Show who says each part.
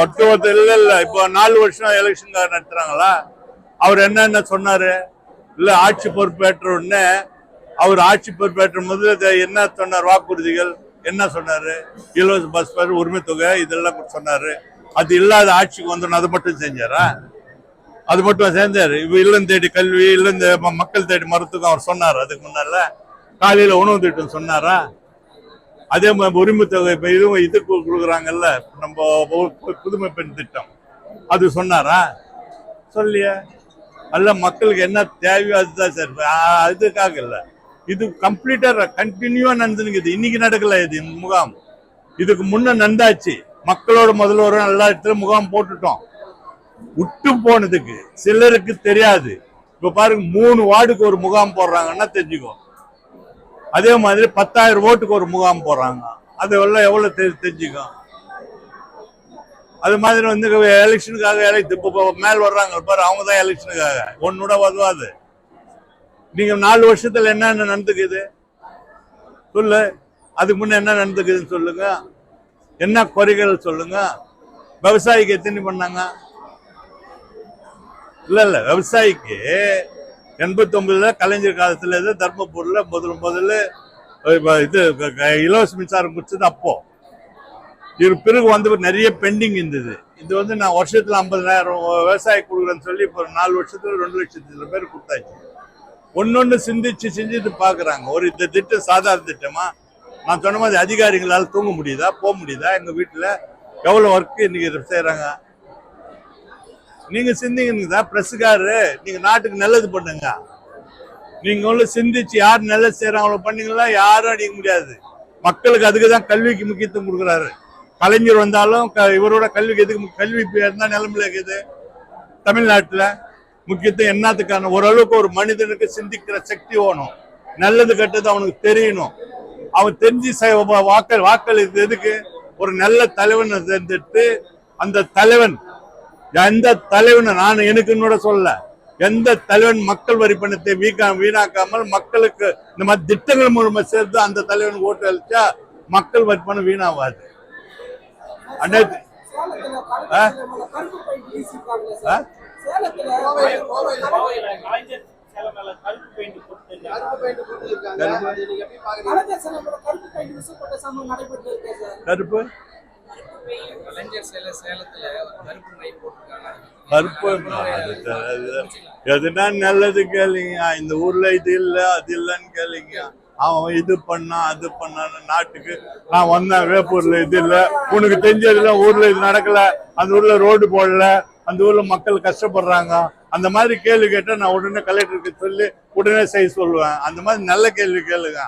Speaker 1: ஒட்டுமொத்த இல்ல இல்ல. இப்போ நாலு வருஷம் எலெக்ஷன் நடத்துறாங்களா? அவர் என்னென்ன சொன்னாரு? இல்ல ஆட்சி பொறுப்பேற்ற உடனே அவர் ஆட்சி பொறுப்பேற்ற முதல்ல என்ன சொன்னார்? வாக்குறுதிகள் என்ன சொன்னாரு? இலவச பஸ் பேர் உரிமை தொகை இதெல்லாம் சொன்னாரு. அது இல்லாத ஆட்சிக்கு வந்தோன்னு அது மட்டும் செஞ்சாரா? அது மட்டும் சேர்ந்தார் இப்ப இல்லம் தேடி கல்வி இல்லம் ம- மக்கள் தேடி மருத்துவம் அவர் சொன்னார். அதுக்கு முன்னால காலையில உணவு திட்டம் சொன்னாரா? அதே மாதிரி உரிமை தொகை இப்ப இதுவும் இது கொடுக்குறாங்கல்ல நம்ம புதுமை பெண் திட்டம். அது சொன்னாரா? சொல்லிய அல்ல மக்களுக்கு என்ன தேவையோ அதுதான் சார். அதுக்காக இல்லை. இது கம்ப்ளீட்டா கண்டினியூவா நடந்துருக்குது இன்னைக்கு நடக்கல இது முகாம். இதுக்கு முன்ன நந்தாச்சு மக்களோட முதல்வரும் எல்லா இடத்துல முகாம் போட்டுட்டோம். விட்டு போனதுக்கு சிலருக்கு தெரியாது. இப்ப பாருங்க மூணு வார்டுக்கு ஒரு முகாம் போடுறாங்கன்னா தெரிஞ்சுக்கோ. அதே மாதிரி பத்தாயிரம் ஓட்டுக்கு ஒரு முகாம் போடுறாங்க. அது எல்லாம் எவ்வளவு தெரிஞ்சுக்கும் அது மாதிரி வந்து எலெக்ஷனுக்காக இப்போ மேல் வர்றாங்க பாரு அவங்க தான் எலெக்ஷனுக்காக. ஒன்னோட வருவாது நீங்க நாலு வருஷத்துல என்னென்ன நடந்துக்குது? சொல்லு. அதுக்கு முன்ன என்ன நடந்துக்குதுன்னு சொல்லுங்க. என்ன குறைகள் சொல்லுங்க. விவசாயிக்கு எத்தனை பண்ணாங்க? இல்ல இல்ல விவசாயிக்கு எண்பத்தி ஒன்பதுல கலைஞர் காலத்துல இருந்து தர்மபுரியில முதல் முதல்ல இது இலவச மின்சாரம் கொடுத்தது அப்போ. இது பிறகு வந்து நிறைய பெண்டிங் இருந்தது. இது வந்து நான் வருஷத்துல ஐம்பதாயிரம் விவசாயி கொடுக்குறேன்னு சொல்லி இப்போ நாலு வருஷத்துல ரெண்டு லட்சத்துல பேர் கொடுத்தாச்சு. ஒன்னொன்னு சிந்திச்சு சிந்திச்சு பாக்குறாங்க. ஒரு இந்த திட்டம் சாதாரண திட்டமா? நான் சொன்ன மாதிரி அதிகாரிகளால் தூங்க முடியுதா போக முடியுதா? எங்க வீட்டுல எவ்வளவு ஒர்க் இன்னைக்கு செய்யறாங்க நீங்க சிந்திங்க பிரஸ்காரரு நீங்க நாட்டுக்கு நல்லது பண்ணுங்க. நீங்க உள்ள சிந்திச்சு யார் நல்லது செய்யறாங்களோ பண்ணீங்களா? யாரும் அடிக்க முடியாது. மக்களுக்கு அதுக்கு தான் கல்விக்கு முக்கியத்துவம் கொடுக்குறாரு. கலைஞர் வந்தாலும் க- இவரோட கல்விக்கு எதுக்கு கல்வி இருந்தால் என்ன இருக்குது. தமிழ்நாட்டில் முக்கியத்துவம் என்னத்துக்கான ஓரளவுக்கு ஒரு மனிதனுக்கு சிந்திக்கிற சக்தி வேணும். நல்லது கெட்டது அவனுக்கு தெரியணும். அவன் தெரிஞ்சு வாக்கள் வாக்கள் எதுக்கு? ஒரு நல்ல தலைவனை தேர்ந்தெடுத்து அந்த தலைவன் எந்த தலைவனை நான் எனக்குன்னு கூட சொல்ல எந்த தலைவன் மக்கள் வரி பணத்தை வீக்கா வீணாக்காமல் மக்களுக்கு இந்த மாதிரி திட்டங்கள் மூலமா சேர்த்து அந்த தலைவன் ஓட்டு அளிச்சா மக்கள் வரி பணம் வீணாவாது. அனைத்து
Speaker 2: கருப்பு? கருப்பு
Speaker 1: எதுனா நல்லது கேளுங்க. இந்த ஊர்ல இது இல்ல அது இல்லன்னு கேளுங்க. அவன் இது பண்ணா அது பண்ணான்னு நாட்டுக்கு நான் வந்தேன். வேப்பூர்ல இது இல்ல. உனக்கு தெரிஞ்சதுல ஊர்ல இது நடக்கல. அந்த ஊர்ல ரோடு போடல. அந்த ஊர்ல மக்கள் கஷ்டப்படுறாங்க. அந்த மாதிரி கேள்வி கேட்டா நான் உடனே கலெக்டருக்கு சொல்லி உடனே செய்ய சொல்லுவேன். அந்த மாதிரி நல்ல கேள்வி கேளுங்க.